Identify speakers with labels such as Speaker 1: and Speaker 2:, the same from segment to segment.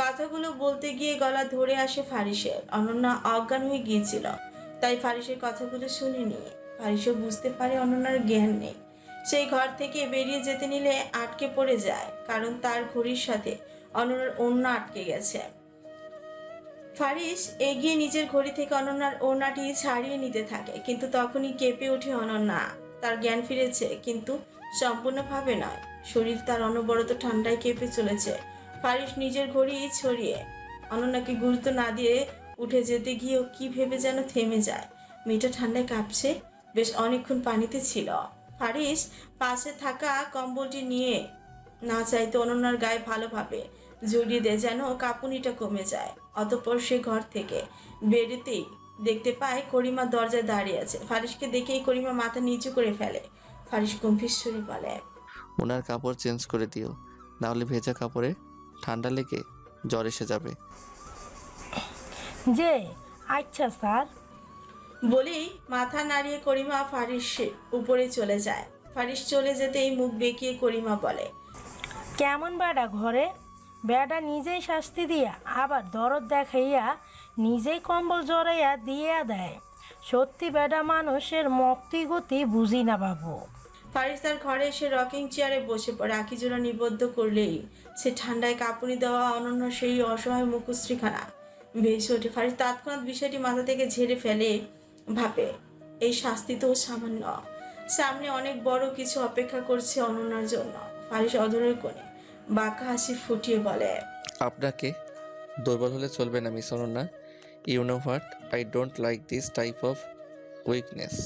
Speaker 1: কথাগুলো বলতে গিয়ে গলা ধরে আসে ফারিসের। অনন্যা অজ্ঞান হয়ে গিয়েছিল। তাই ফারিসের কথাগুলো শুনেনি। ফারিসও বুঝতে পারে অনন্যার জ্ঞান নেই। সেই ঘর থেকে বেরিয়ে যেতে নিলে আটকে পড়ে যায়, কারণ তার ঘড়ির সাথে অনন্যার ওড়না আটকে গেছে। ফারিস এগিয়ে নিজের ঘড়ি থেকে অনন্যার ওড়নাটি ছাড়িয়ে নিতে থাকে, কিন্তু তখনই কেঁপে ওঠে অনন্যা। তার জ্ঞান ফিরেছে, কিন্তু সম্পূর্ণভাবে নয় শরীর তার অনবরত ঠান্ডায় কেঁপে চলেছে। ফারিস নিজের ঘড়ি ছড়িয়ে অনন্যাকে গুরুত্ব না দিয়ে উঠে যেতে গিয়েও কি ভেবে যেন থেমে যায়। মেয়েটা ঠান্ডায় কাঁপছে। বেশ অনেকক্ষণ পানিতে ছিল। ফারিস পাশে থাকা কম্বলটি নিয়ে না চাইতে অনন্যার গায়ে ভালোভাবে জড়িয়ে দেয় যেন কাঁপুনিটা কমে যায়। অতঃপর সে ঘর থেকে বেরোতেই দেখতে পায় করিমা দরজায় দাঁড়িয়ে আছে। ফারিসকে দেখেই করিমা মাথা নিচু করে ফেলে। ফারিস গম্ভীর সুরে বলে
Speaker 2: ওনার কাপড় চেঞ্জ করে দিও নাহলে ভেজা কাপড়ে ঠান্ডা লেগে জ্বর এসে যাবে।
Speaker 3: যে আচ্ছা স্যার।
Speaker 1: বলি মাথা নাড়িয়ে করিমা ফারিসের উপরে চলে যায়। ফারিস চলে যেতেই মুখ বেঁকিয়ে করিমা বলে
Speaker 3: কেমন বেড়া ঘরে? বেড়া নিজেই শাস্তি দিয়া আবার দরদ দেখাইয়া নিজেই কম্বল জড়াইয়া দিয়া দেয়। সত্যি বেড়া মানুষের মক্তি গতি বুঝি না বাবু।
Speaker 1: ফারিস তার ঘরে এসে রকিং চেয়ারে বসে পড়ে আঁকি জোড়া নিবদ্ধ করলেই সে ঠান্ডায় কাঁপুনি দেওয়া অনন্য সেই অসহায় মুখশ্রীখানা। ভেসে ওঠে ফারিস তৎক্ষণাৎ বিষয়টি মাথা থেকে ঝেড়ে ফেলে ভাবে। এই শাস্তি তো সামান্য। সামনে অনেক বড় কিছু অপেক্ষা করছে অনন্যার জন্য। ফারিস অধরের কোণে বাঁকা হাসি ফুটিয়ে বলে,
Speaker 2: আপনাকে দুর্বল হলে চলবে না, miss Ananya. You know what, I don't like this type of weakness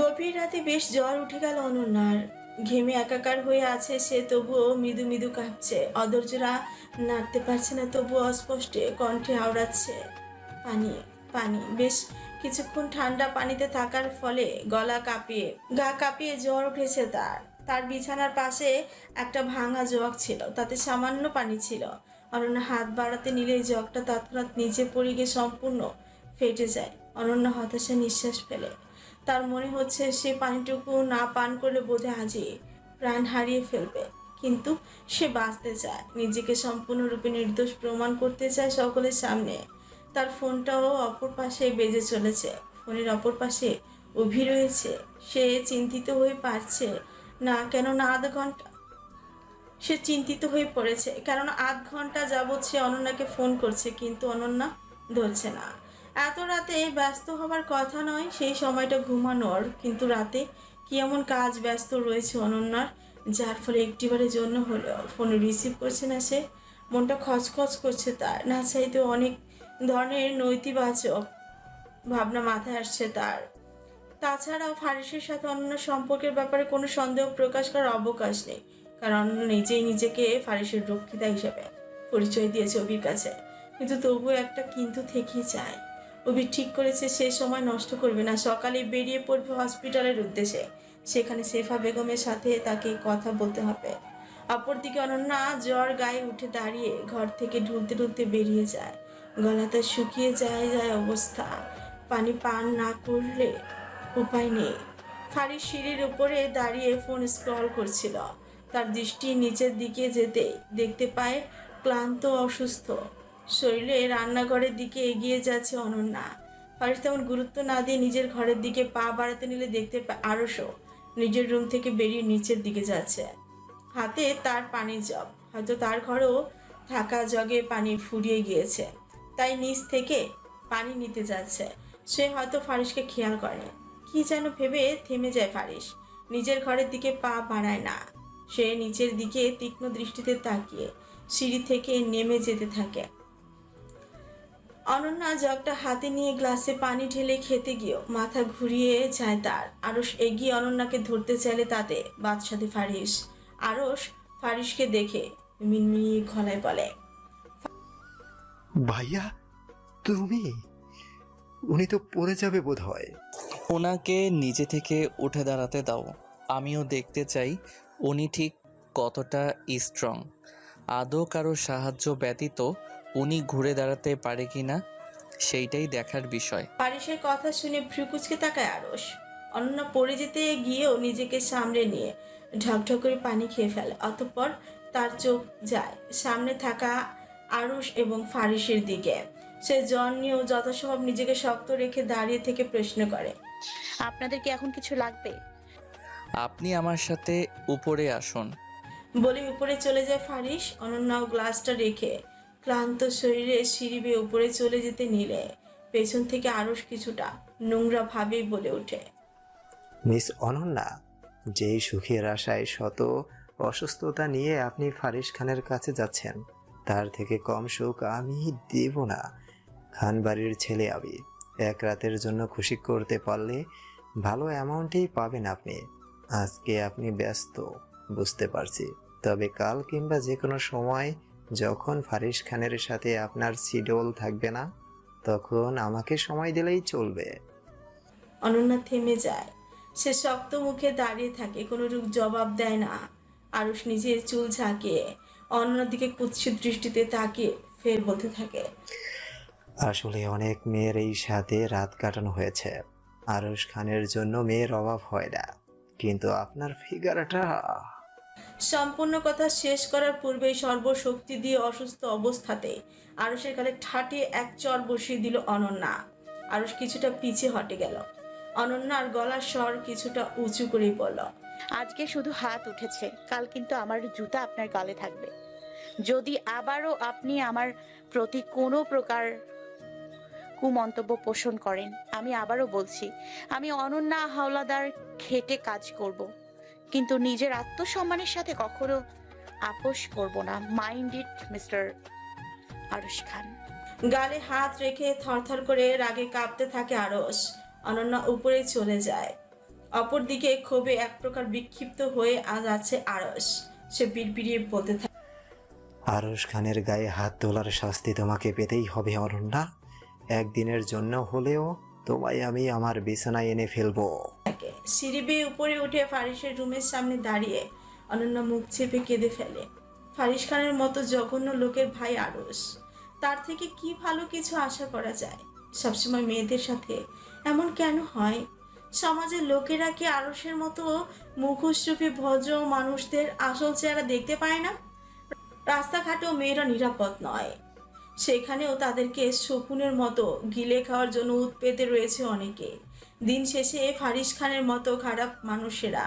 Speaker 1: গভীর রাতে বেশ জ্বর উঠে গেল অনন্যার ঘেমে একাকার হয়ে আছে সে, তবুও মৃদু মৃদু কাঁপছে। অধৈর্যরা নাড়তে পারছে না, তবুও অস্পষ্টে কণ্ঠে আওড়াচ্ছে পানি পানি, বেশ কিছুক্ষণ ঠান্ডা পানিতে থাকার ফলে গলা কাঁপিয়ে, গা কাঁপিয়ে জ্বর উঠেছে তার। তার বিছানার পাশে একটা ভাঙা জগ ছিল, তাতে সামান্য পানি ছিল। অনন্য হাত বাড়াতে নিলেই জগটা তৎক্ষণাৎ নিচে পড়ে গিয়ে সম্পূর্ণ ফেটে যায়, অনন্য হতাশা নিঃশ্বাস ফেলে। তার মনে হচ্ছে সে পানিটুকু না পান করলে বোধে আজই প্রাণ হারিয়ে ফেলবে। কিন্তু সে বাঁচতে চায়, নিজেকে সম্পূর্ণরূপে নির্দোষ প্রমাণ করতে চায় সকলের সামনে। তার ফোনটাও অপর পাশে বেজে চলেছে, ফোনের অপর পাশে অভি রয়েছে। সে চিন্তিত হয়ে পারছে না, কেননা আধ ঘণ্টা সে চিন্তিত হয়ে পড়েছে, কেননা আধ ঘণ্টা যাবৎ সে অনন্যাকে ফোন করছে, কিন্তু অনন্যা ধরছে না। এত রাতে ব্যস্ত হবার কথা নয়, সেই সময়টা ঘুমানোর। কিন্তু রাতে কি এমন কাজ ব্যস্ত রয়েছে অনন্যার, যার ফলে একটিবারের জন্য হলো ফোন রিসিভ করছে না সে? মনটা খচখচ করছে তার। না চাইতে অনেক ধরনের নৈতিবাচক ভাবনা মাথায় আসছে তার। তাছাড়াও ফারিসের সাথে অন্য সম্পর্কের ব্যাপারে কোনো সন্দেহ প্রকাশ করার অবকাশ নেই, কারণ নিজেই নিজেকে ফারিসের রক্ষিতা হিসেবে পরিচয় দিয়েছে অভির কাছে। কিন্তু তবুও একটা কিন্তু থেকেই যায়। অভি ঠিক করেছে, সে সময় নষ্ট করবে না। সকালে বেরিয়ে পড়বে হসপিটালের উদ্দেশ্যে। সেখানে সেফা বেগমের সাথে তাকে কথা বলতে হবে। অপরদিকে অনন্যা জ্বর গায়ে উঠে দাঁড়িয়ে ঘর থেকে ঢুলতে ঢুলতে বেরিয়ে যায়। গলাতে শুকিয়ে যায় যায় অবস্থা। পানি পান না করলে উপায় নেই। ফারিস সিঁড়ির উপরে দাঁড়িয়ে ফোন স্ক্রল করছিল। তার দৃষ্টি নিচের দিকে যেতে দেখতে পায় ক্লান্ত, অসুস্থ। শরীরে রান্নাঘরের দিকে এগিয়ে যাচ্ছে অনন্যা। ফারিস তেমন গুরুত্ব না দিয়ে নিজের ঘরের দিকে পা বাড়াতে নিলে দেখতে পায় আরশও নিজের রুম থেকে বেরিয়ে নিচের দিকে যাচ্ছে। হাতে তার পানির জগ। হয়তো তার ঘরেও থাকা জগে পানি ফুরিয়ে গিয়েছে। তাই নিচ থেকে পানি নিতে যাচ্ছে। সে হয়তো ফারিসকে খেয়াল করে কি যেন ভেবে থেমে যায় ফারিস নিজের ঘরের দিকে পা বাড়ায় না। সে নিচের দিকে তীক্ষ্ণ দৃষ্টিতে তাকিয়ে সিঁড়ি থেকে নেমে যেতে থাকে। অনন্যা জগটা হাতে নিয়ে গ্লাসে পানি ঢেলে খেতে গিয়েও মাথা ঘুরিয়ে যায় তার। আরস এগিয়ে অনন্যাকে ধরতে চাইলে তাতে বাদশাতে ফারিস আরস ফারিসকে দেখে মিনমিনিয়ে গলায় বলে
Speaker 4: ভাইয়া তুমি? উনি তো পড়ে যাবে বোধ হয়
Speaker 2: ওনাকে নিজে থেকে উঠে দাঁড়াতে দাও। আমিও দেখতে চাই উনি ঠিক কতটা স্ট্রং আদৌ কারও সাহায্য ব্যতীত উনি ঘুরে দাঁড়াতে পারে কি না সেইটাই দেখার বিষয়।
Speaker 1: ফারিসের কথা শুনে ভ্রুকুচকে তাকায় আরস অনন্যা পড়ে যেতে গিয়েও নিজেকে সামলে নিয়ে ঢকঢক করে পানি খেয়ে ফেলে। অতঃপর তার চোখ যায় সামনে থাকা আরুষ এবং ফারিসের দিকে। সে জন নিয়েও যথাসম্ভব নিজেকে শক্ত রেখে দাঁড়িয়ে থেকে প্রশ্ন করে
Speaker 5: আপনাদের কি এখন কিছু লাগবে?
Speaker 2: আপনি আমার সাথে উপরে আসুন।
Speaker 1: বলে উপরে চলে যায় ফারিস। অনন্যাও গ্লাসটা রেখে ক্লান্ত শরীরে সিঁড়ি বেয়ে উপরে চলে যেতে নিলে। পেছন থেকে আরস কিছুটা নোংরা ভাবেই বলে ওঠে।
Speaker 4: মিস অনন্যা, যেই সুখের আশায় শত অসুস্থতা নিয়ে আপনি ফারিস খানের কাছে যাচ্ছেন, তার থেকে কম সুখ আমি দেব না। খান বাড়ির ছেলে আমি এক রাতের জন্য খুশি করতে পারলে ভালো অ্যামাউন্টেই পাবেন আপনি। আজকে আপনি ব্যস্ত, বুঝতে পারছি। তবে কাল কিংবা যে কোনো সময় যখন ফারিস খানের সাথে আপনার শিডিউল থাকবে না তখন আমাকে সময় দিলেই চলবে।
Speaker 1: অনন্যা থেমে যায়। সে শক্ত মুখে দাঁড়িয়ে থাকে কোনো রূপ জবাব দেয় না। আরুষ নিজের চুল ঝাঁকিয়ে অনন্যার দিকে কুৎসিত দৃষ্টিতে তাকিয়ে ফের বলতে থাকে
Speaker 4: আসলে অনেক মেয়ের এই সাথে রাত কাটানো হয়েছে। আরশ খানের জন্য মেয়ের অভাব হয় না কিন্তু আপনার ফিগারটা
Speaker 1: সম্পূর্ণ কথা শেষ করার পূর্বেই সর্বশক্তি দিয়ে অসুস্থ অবস্থাতে আরুষের গালে ঠাটিয়ে এক চর বসিয়ে দিল অনন্যা। আরুষ কিছুটা পিছে হটে গেল। অনন্যার গলার স্বর কিছুটা উঁচু করেই বলল,
Speaker 5: আজকে শুধু হাত উঠেছে, কাল কিন্তু আমার জুতা আপনার গালে থাকবে। যদি আবারও আপনি আমার প্রতি কোনো প্রকার কুমন্তব্য পোষণ করেন, আমি আবারও বলছি, আমি অনন্যা হাওলাদার খেটে কাজ করব। কিন্তু নিজের আত্মসম্মানের সাথে কখনো আপোষ করব না। Mind it mister Aarush Khan.
Speaker 1: গালে হাত রেখে থরথর করে রাগে কাঁপতে থাকে আরস অনন্যা উপরে চলে যায়। অপরদিকে ক্ষোভে এক প্রকার বিক্ষিপ্ত হয়ে আজ আছে আরস সে বিড়বিড়িয়ে বলতে থাকে
Speaker 4: আরশ খানের গায়ে হাত তোলার শাস্তি তোমাকে পেতেই হবে অরণ্যা একদিনের জন্য হলেও তোমায় আমি আমার বিছানায় এনে ফেলব।
Speaker 1: সিঁড়ি বেয়ে উপরে উঠে ফারিসের রুমের সামনে দাঁড়িয়ে অনন্য মুখ চেপে কেঁদে ফেলে। ফারিস খানের মতো জঘন্য লোকের ভাই আরস। তার থেকে কি ভালো কিছু আশা করা যায়? সবসময় মেয়েদের সাথে এমন কেন হয়? সমাজের লোকেরা কি আরসের মতো মুখোশরূপী ভদ্র মানুষদের আসল চেহারা দেখতে পায় না? রাস্তাঘাটেও মেয়েরা নিরাপদ নয়। সেখানেও তাদেরকে শকুনের মতো গিলে খাওয়ার জন্য উৎপেতে রয়েছে অনেকে। দিন শেষে ফারিস খানের মতো খারাপ মানুষেরা।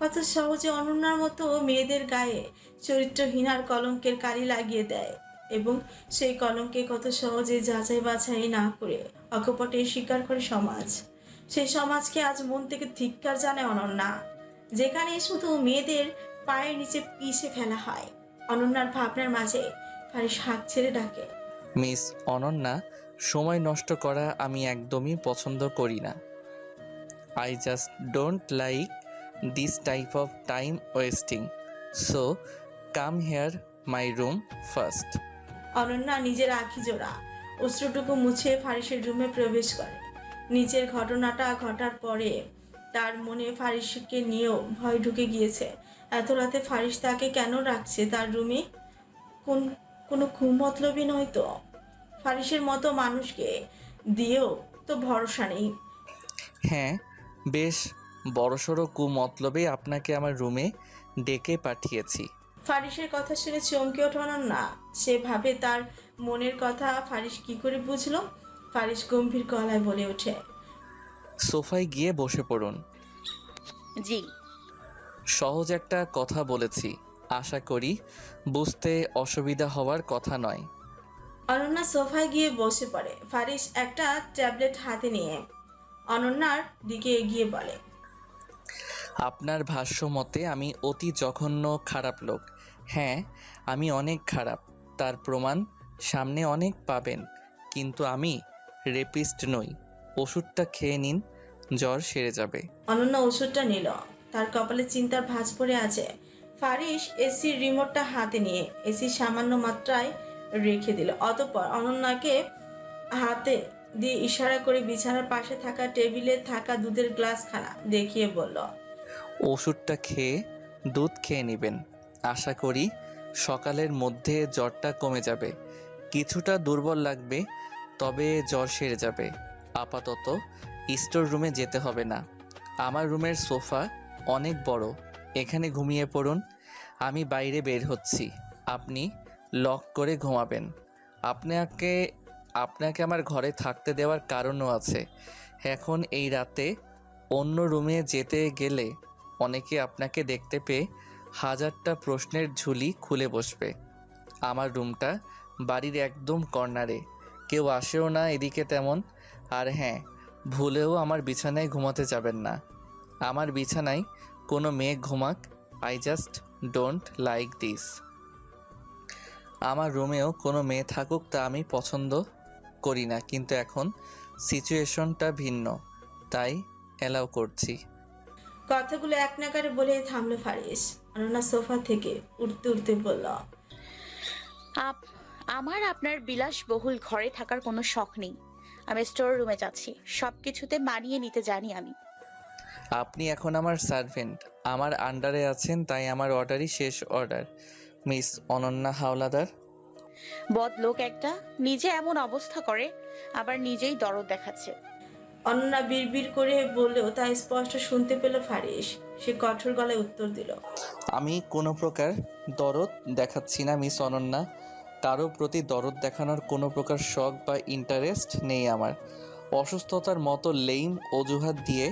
Speaker 1: কত সহজে অনন্যার মতো মেয়েদের গায়ে চরিত্রহীনার কলঙ্কের কালি লাগিয়ে দেয় এবং সেই কলঙ্কে কত সহজে যাচাই বাছাই না করে অকপটে স্বীকার করে সমাজ। সেই সমাজকে আজ মন থেকে ধিক্কার জানায় অনন্যা, যেখানে শুধু মেয়েদের পায়ের নিচে পিষে ফেলা হয়। অনন্যার ভাবনার মাঝে ফারিস হাত ছেড়ে ডাকে।
Speaker 2: মিস অনন্যা, সময় নষ্ট করা আমি একদমই পছন্দ করি না। I just don't like this type of time wasting so come here my room first
Speaker 1: Ananya নিজের আখি জোড়া অশ্রুটুকু মুছে ফারিসের রুমে প্রবেশ করে। নিচের ঘটনাটা ঘটার পরে তার মনে ফারিসকে নিয়েও ভয় ঢুকে গিয়েছে। এত রাতে ফারিস তাকে কেন রাখছে তার রুমে? কোন কোনো কুমতলবই নয় তো? ফারিসের মতো মানুষকে দিয়েও তো ভরসা নেই।
Speaker 2: হ্যাঁ বেশ বড়সড় কুমতলবে আপনাকে আমার রুমে ডেকে পাঠিয়েছি।
Speaker 1: ফারিসের কথা শুনে চমকে ওঠানোর না সে ভাবে তার মনের কথা ফারিস কি করে বুঝলো? ফারিস গম্ভীর গলায় বলে ওঠে।
Speaker 2: সোফায় গিয়ে বসে পড়ুন।
Speaker 5: জি।
Speaker 2: সহজ একটা কথা বলেছি। আশা করি বুঝতে অসুবিধা হওয়ার কথা নয়।
Speaker 1: অনন্যা সোফায় গিয়ে বসে পড়ে। ফারিস একটা ট্যাবলেট হাতে নিয়ে অনন্যার দিকে এগিয়ে বলে
Speaker 2: আপনার ভাষ্য মতে আমি অতি জঘন্য খারাপ লোক। হ্যাঁ আমি অনেক খারাপ। তার প্রমাণ সামনে অনেক পাবেন। কিন্তু আমি রেপিস্ট নই। ওষুধটা খেয়ে নিন জ্বর সেরে যাবে।
Speaker 1: অনন্যা ওষুধটা নিল। তার কপালে চিন্তার ভাঁজ পড়ে আছে। ফারিস এসির রিমোটটা হাতে নিয়ে এসি সামান্য মাত্রায় রেখে দিল। অতঃপর অনন্যাকে হাতে দিয়ে ইশারা করে বিছানার পাশে থাকা টেবিলে থাকা দুধের গ্লাসখানা দেখিয়ে বলল,
Speaker 2: ওষুধটা খেয়ে দুধ খেয়ে নেবেন। আশা করি সকালের মধ্যে জ্বরটা কমে যাবে। কিছুটা দুর্বল লাগবে, তবে জ্বর সেরে যাবে। আপাতত স্টোর রুমে যেতে হবে না। আমার রুমের সোফা অনেক বড়। এখানে ঘুমিয়ে পড়ুন। আমি বাইরে বের হচ্ছি। আপনি লক করে ঘুমাবেন। আপনাকে আপনাকে আমার ঘরে থাকতে দেওয়ার কারণও আছে। এখন এই রাতে অন্য রুমে যেতে গেলে অনেকে আপনাকে দেখতে পেয়ে হাজারটা প্রশ্নের ঝুলি খুলে বসবে। আমার রুমটা বাড়ির একদম কর্নারে। কেউ আসেও না এদিকে তেমন। আর হ্যাঁ ভুলেও আমার বিছানায় ঘুমাতে যাবেন না। আমার বিছানায় কোনো মেয়ে ঘুমাক। I just don't like this আমার রুমেও কোনো মেয়ে থাকুক তা আমি পছন্দ করি না কিন্তু এখন সিচুয়েশনটা ভিন্ন। তাই অ্যালাউ করছি।
Speaker 1: কথাগুলো এক নাগারে বলে থামলো ফারিস অনন্যা সোফা থেকে উঠতে উঠতে বলল
Speaker 5: আপ আমার আপনার বিলাসবহুল ঘরে থাকার কোনো শখ নেই। আমি স্টোর রুমে যাচ্ছি। সব কিছুতে মানিয়ে নিতে জানি আমি।
Speaker 2: আপনি এখন আমার সার্ভেন্ট আমার আন্ডারে আছেন তাই আমার অর্ডারই শেষ অর্ডার মিস অনন্যা হাওলাদার
Speaker 5: বদ লোক একটা নিজে এমন অবস্থা করে আবার নিজেই দরদ দেখাচ্ছে।
Speaker 1: অনন্যা বিড়বিড় করে বললেও তা স্পষ্ট শুনতে পেল ফারিস সে কঠোর গলায় উত্তর দিল
Speaker 2: আমি কোনো প্রকার দরদ দেখাচ্ছি না মিস অনন্যা। কারও প্রতি দরদ দেখানোর কোনো প্রকার শখ বা ইন্টারেস্ট নেই আমার। অসুস্থতার মতো লেইম অজুহাত দিয়ে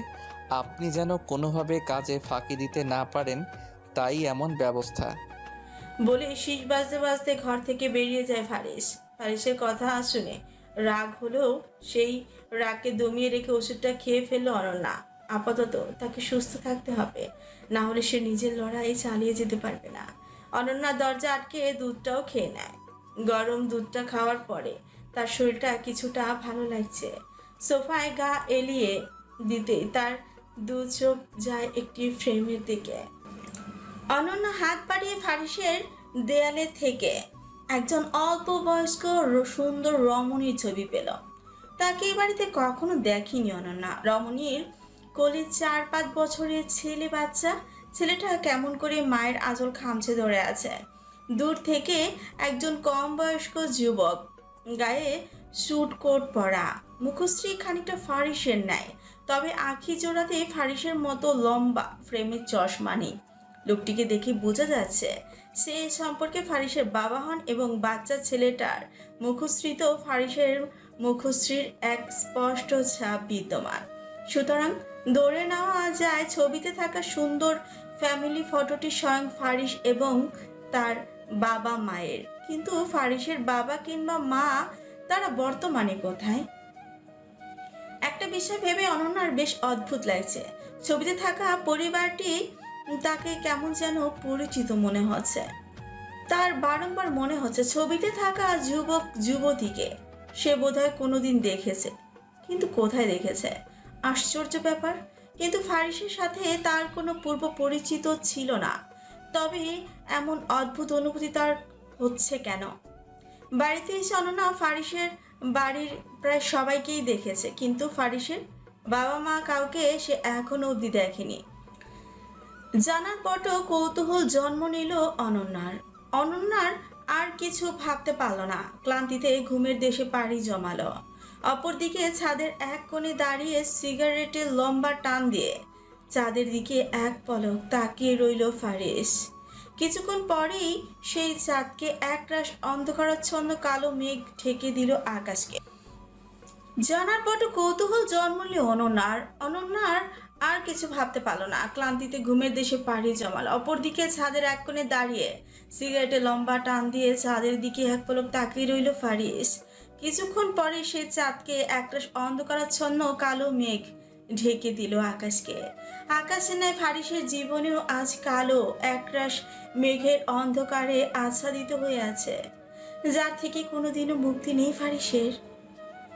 Speaker 2: আপনি যেন কোনোভাবে কাজে ফাঁকি দিতে না পারেন তাই এমন ব্যবস্থা।
Speaker 1: বলে শীষ বাজতে বাজতে ঘর থেকে বেরিয়ে যায় ফারিস ফারিসের কথা শুনে রাগ হলেও সেই রাগকে দমিয়ে রেখে ওষুধটা খেয়ে ফেলল অনন্যা। আপাতত তাকে সুস্থ থাকতে হবে, না হলে সে নিজের লড়াই চালিয়ে যেতে পারবে না। অনন্যা দরজা আটকে দুধটাও খেয়ে নেয়। গরম দুধটা খাওয়ার পরে তার শরীরটা কিছুটা ভালো লাগছে। সোফায় গা এলিয়ে দিতে তার দু চোখ যায় একটি ফ্রেমের দিকে। অনন্য হাত বাড়িয়ে ফারিসের দেয়ালে থেকে একজন অল্প বয়স্ক সুন্দর রমণীর ছবি পেল। তাকে এই বাড়িতে কখনো দেখিনি অনন্যা। রমণীর কোলে চার পাঁচ বছরের ছেলে বাচ্চা। ছেলেটা কেমন করে মায়ের আঁচল খামছে ধরে আছে। দূর থেকে একজন কম বয়স্ক যুবক। গায়ে স্যুট কোট পরা। মুখশ্রী খানিকটা ফারিসের নেয় তবে আখি জোড়াতে ফারিসের মতো লম্বা ফ্রেমের চশমা নেই। লোকটিকে দেখে বোঝা যাচ্ছে সে সম্পর্কে ফারিসের বাবা হন এবং বাচ্চা ছেলেটার মুখশ্রীত ফারিসের মুখশ্রীর এক স্পষ্ট ছাপ বিদ্যমান। সুতরাং ধরে নেওয়া যায় ছবিতে থাকা সুন্দর ফ্যামিলি ফটোটি স্বয়ং ফারিস এবং তার বাবা মায়ের। কিন্তু ফারিসের বাবা কিংবা মা তারা বর্তমানে কোথায়? একটা বিষয় ভেবে অনন্যার বেশ অদ্ভুত লাগছে। ছবিতে থাকা পরিবারটি তাকে কেমন যেন পরিচিত মনে হচ্ছে। তার বারংবার মনে হচ্ছে ছবিতে থাকা যুবক যুবতীকে। সে বোধহয় কোনোদিন দেখেছে, কিন্তু কোথায় দেখেছে? আশ্চর্য ব্যাপার, কিন্তু ফারিসের সাথে তার কোনো পূর্ব পরিচিত ছিল না। তবে এমন অদ্ভুত অনুভূতি তার হচ্ছে কেন? বাড়িতে এসে অনন্যা ফারিসের বাড়ির প্রায় সবাইকেই দেখেছে, কিন্তু ফারিসের বাবা মা কাউকে সে এখনও অবধি দেখেনি। জানার পরও কৌতূহল জন্ম নিল অনন্যার। অনন্যার আর কিছু ভাবতে পারল না। ক্লান্তিতে ঘুমের দেশে পাড়ি জমালো। অপরদিকে ছাদের এক কোণে দাঁড়িয়ে সিগারেটের লম্বা টান দিয়ে চাঁদের দিকে এক পলক তাকিয়ে রইল ফারিস কিছুক্ষণ পরেই সেই চাঁদকে একরাশ অন্ধকারাচ্ছন্ন কালো মেঘ ঢেকে দিল আকাশকে। জানার পর কৌতূহল জন্মলে অনন্যার। অনন্যার আর কিছু ভাবতে পারল না। ক্লান্তিতে ঘুমের দেশে পাড়ি জমাল। অপরদিকে ছাদের এক কোণে দাঁড়িয়ে সিগারেটে লম্বা টান দিয়ে ছাদের দিকে এক পলক তাকিয়ে রইল ফারিস কিছুক্ষণ পরে সে চাঁদকে একরাশ অন্ধকারাচ্ছন্ন কালো মেঘ ঢেকে দিল আকাশকে। আকাশে নয় ফারিসের জীবনেও আজ কালো, একরাশ মেঘের অন্ধকারে আচ্ছাদিত হয়ে আছে। যার থেকে কোনোদিনও মুক্তি নেই ফারিসের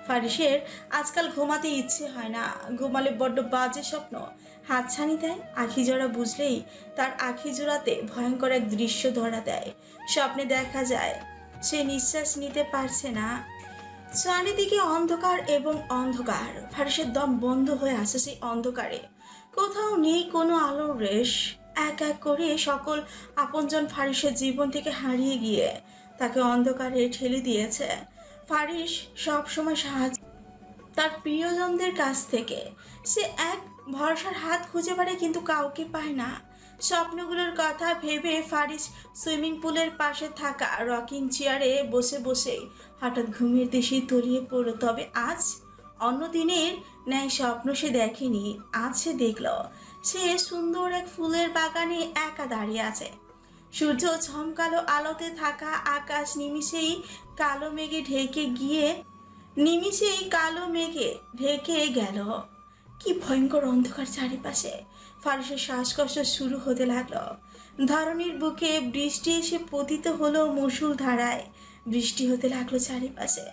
Speaker 1: ফারিসের আজকাল ঘুমাতে ইচ্ছে হয় না। ঘুমালে বড্ড বাজে স্বপ্ন। হাতছানি দেয়, আখি জোড়া বুঝলেই তার আখি জোড়াতে ভয়ঙ্কর এক দৃশ্য ধরা দেয়। স্বপ্নে দেখা যায়, সে নিঃশ্বাস নিতে পারছে না। চারিদিকে অন্ধকার এবং অন্ধকার। ফারিসের দম বন্ধ হয়ে আসে সেই অন্ধকারে। কোথাও নেই কোনো আলোর রেশ। এক এক করে সকল আপনজন ফারিসের জীবন থেকে হারিয়ে গিয়ে তাকে অন্ধকারে ঠেলে দিয়েছে। ফারিস সবসময় সাহায্য তার প্রিয়জনদের কাছ থেকে। সে এক ভরসার হাত খুঁজে পারে কিন্তু কাউকে পায় না। স্বপ্নগুলোর কথা ভেবে ফারিস সুইমিং পুলের পাশে থাকা রকিং চেয়ারে বসে বসেই হঠাৎ ঘুমের দেশে তলিয়ে পড়ল। তবে আজ অন্য দিনের ন্যায় স্বপ্ন সে দেখেনি, আজ সে দেখল। সে সুন্দর এক ফুলের বাগানে একা দাঁড়িয়ে আছে। সূর্য ঝমকালো আলোতে থাকা আকাশ নিমিষেই কালো মেঘে ঢেকে গিয়ে নিমিষেই কালো মেঘে ঢেকে গেল। কি ভয়ঙ্কর অন্ধকার চারিপাশে। ফারসের শ্বাসকষ্ট শুরু হতে লাগল। ধরনীর বুকে বৃষ্টি এসে পতিত হলো মুসুল ধারায়। বৃষ্টি হতে লাগল চারিপাশে।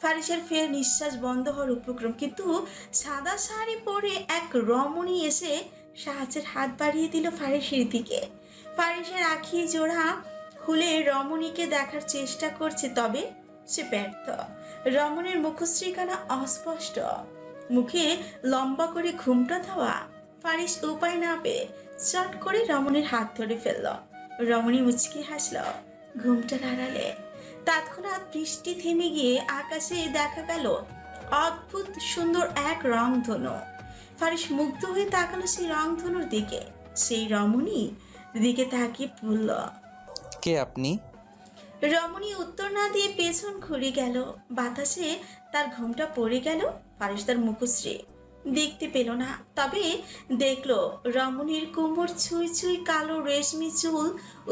Speaker 1: ফারিসের ফের নিঃশ্বাস বন্ধ হওয়ার উপক্রম। কিন্তু সাদা শাড়ি পরে এক রমণী এসে সাহায্যের হাত বাড়িয়ে দিল ফারিসের দিকে। ফারিসের আখি জোড়া খুলে রমণীকে দেখার চেষ্টা করছে, তবে সে ব্যর্থ। রমণীর মুখশ্রীখানা অস্পষ্ট। মুখে লম্বা করে ঘুমটা দেওয়া। ফারিস উপায় না পেয়ে চট করে রমণের হাত ধরে ফেলল। রমণী মুচকি হাসল। ঘুমটা আড়ালে তৎক্ষণাৎ বৃষ্টি থেমে গিয়ে আকাশে দেখা গেল অদ্ভুত সুন্দর এক রংধনু। ফারিস মুগ্ধ হয়ে তাকালো সেই রংধনুর দিকে। সেই রমণী দিকে তাকিয়ে বলল
Speaker 2: কে আপনি?
Speaker 1: রমণী উত্তর না দিয়ে পেছন ঘুরে গেল। বাতাসে তার ঘুমটা পড়ে গেল তার মুখশ্রী। দেখতে পেল না তবে দেখল রমণীর কুমোর ছুঁই ছুঁই কালো রেশমি চুল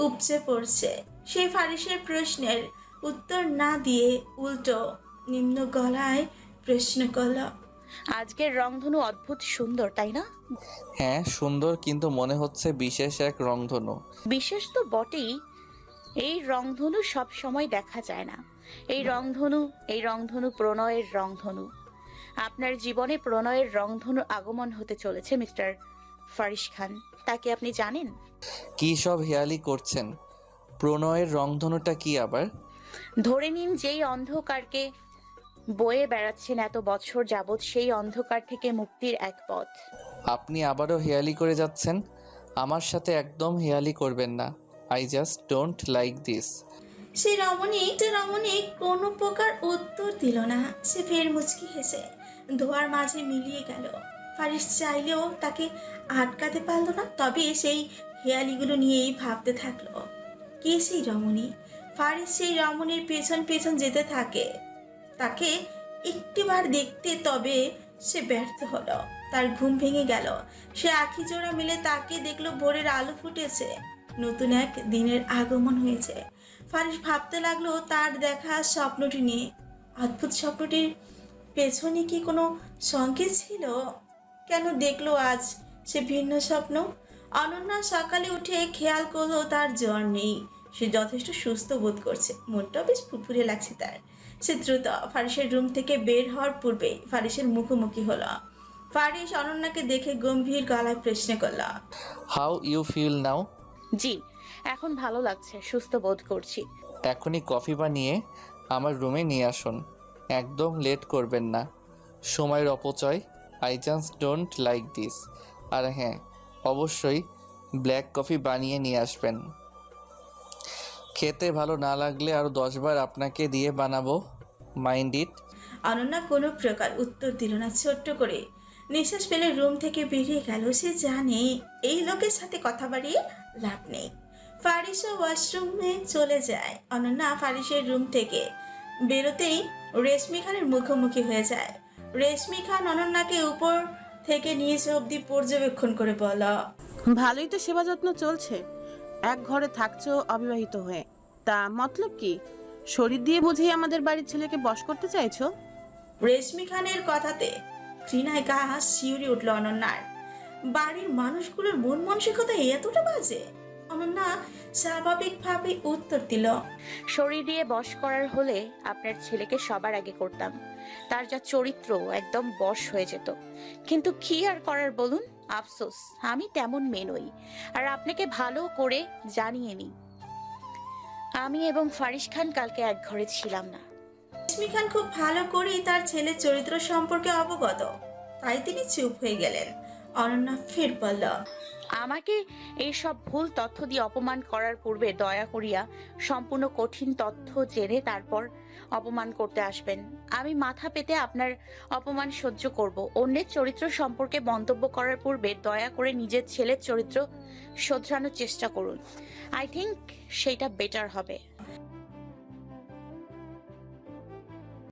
Speaker 1: উপচে পড়ছে। সেই ফারিসের প্রশ্নের উত্তর না দিয়ে উল্টো নিম্ন গলায় প্রশ্ন করল
Speaker 5: আজকের রংধনু অদ্ভুত সুন্দর তাই না?
Speaker 2: হ্যাঁ সুন্দর কিন্তু মনে হচ্ছে বিশেষ এক রংধনু।
Speaker 5: বিশেষ তো বটেই এই রংধনু সব সময় দেখা যায় না। এই রংধনু এই রংধনু প্রণয়ের রংধনু। আপনার জীবনে প্রণয়ের রংধনু আগমন হতে চলেছে মিস্টার ফারিশ খান। তাকে আপনি জানেন?
Speaker 2: কি সব হেয়ালি করছেন? প্রণয়ের রংধনুটা কি আবার?
Speaker 5: ধরে নিন যেই অন্ধকারকে বয়ে বেড়াচ্ছেন এত বছর যাবৎ সেই অন্ধকার থেকে মুক্তির এক পথ।
Speaker 2: আপনি আবারও হেয়ালি করে যাচ্ছেন? আমার সাথে একদম হেয়ালি করবেন না। I just don't like this
Speaker 1: সেই রমণী, যে রমণী কোনো প্রকার উত্তর দিল না। সে ফের মুচকি হেসে ধোয়ার মাঝে মিলিয়ে গেল। ফারিস চাইলেও তাকে আটকাতে পারল না, তবে সেই হেয়ালিগুলো নিয়েই ভাবতে থাকল। কে সেই রমণী? ফারিস সেই রমণীর পেছন পেছন যেতে থাকে। তাকে একটিবার দেখতে তবে সে ব্যর্থ হলো। তার ঘুম ভেঙে গেল। সে আখি জোড়া মিলে তাকে দেখল, ভোরের আলো ফুটেছে। নতুন এক দিনের আগমন হয়েছে। ফারিস ভাবতে লাগল, তার দেখা স্বপ্নটি নিয়ে। অদ্ভুত স্বপ্নটির পেছনে কি কোনো সংকেত ছিল? কেন দেখল আজ সে ভিন্ন স্বপ্ন? অনন্যা সকালে উঠে খেয়াল করল, তার জ্বর নেই। সে যথেষ্ট সুস্থ বোধ করছে। মনটাও বেশ ফুরফুরে লাগছে তার। সে দ্রুত ফারিসের রুম থেকে বের হওয়ার পূর্বে ফারিসের মুখোমুখি হলো। ফারিস অনন্যাকে দেখে গম্ভীর গলায় প্রশ্ন করল
Speaker 2: how you feel now
Speaker 5: ji এখন ভালো লাগছে সুস্থ বোধ করছি।
Speaker 2: এখনই কফি বানিয়ে আমার রুমে নিয়ে আসুন একদম লেট করবেন না। সময়ের অপচয় I just don't like this. আর হ্যাঁ অবশ্যই ব্ল্যাক কফি বানিয়ে নিয়ে আসবেন। খেতে ভালো না লাগলে আরও দশবার আপনাকে দিয়ে বানাবো মাইন্ড ইট।
Speaker 1: অনন্যা কোনো প্রকার উত্তর দিল না ছোট্ট করে। নিঃশ্বাস ফেলে রুম থেকে বেরিয়ে গেল সে জানে এই লোকের সাথে কথা বাড়িয়ে লাভ নেই। ফারিসও ওয়াশরুমে চলে যায়। অনন্যা ফারিসের রুম থেকে বেরোতেই রেশমি খানের মুখোমুখি হয়ে যায়। রেশমি খান অনন্যাকে উপর থেকে নিচে অবধি পর্যবেক্ষণ করে বল
Speaker 6: ভালোই তো সেবা যত্ন চলছে। এক ঘরে থাকছো অবিবাহিত হয়ে। তা মতলব কি? শরীর দিয়ে বুঝিয়ে আমাদের বাড়ির ছেলেকে বশ করতে চাইছো?
Speaker 1: রেশমি খানের কথাতে ঘৃণায় গা শিউরে উঠল অনন্যার। বাড়ির মানুষগুলোর মন মানসিকতা এতটা বাজে? অনন্যা স্বাভাবিকভাবে উত্তর দিল
Speaker 5: শরীর দিয়ে বশ করার হলে আপনার ছেলেকে সবার আগে করতাম। তার যা চরিত্র একদম বশ হয়ে যেত। কিন্তু কি আর করার বলুন? আফসোস আমি তেমন মেয়ে নই। আর আপনাকে ভালো করে জানিয়ে নি আমি এবং ফারিস খান কালকে এক ঘরে ছিলাম না।
Speaker 1: রেশমি খান খুব ভালো করেই তার ছেলের চরিত্র সম্পর্কে অবগত। তাই তিনি চুপ হয়ে গেলেন। অনন্যা ফের বলল,
Speaker 5: আমাকে এইসব ভুল তথ্য দিয়ে অপমান করার পূর্বে দয়া করিয়া সম্পূর্ণ কঠিন তথ্য জেনে তারপর অপমান করতে আসবেন। আমি মাথা পেতে আপনার অপমান সহ্য করব। অন্যের চরিত্র সম্পর্কে মন্তব্য করার পূর্বে দয়া করে নিজের ছেলের চরিত্র শোধরানোর চেষ্টা করুন। আই থিংক সেটা বেটার হবে।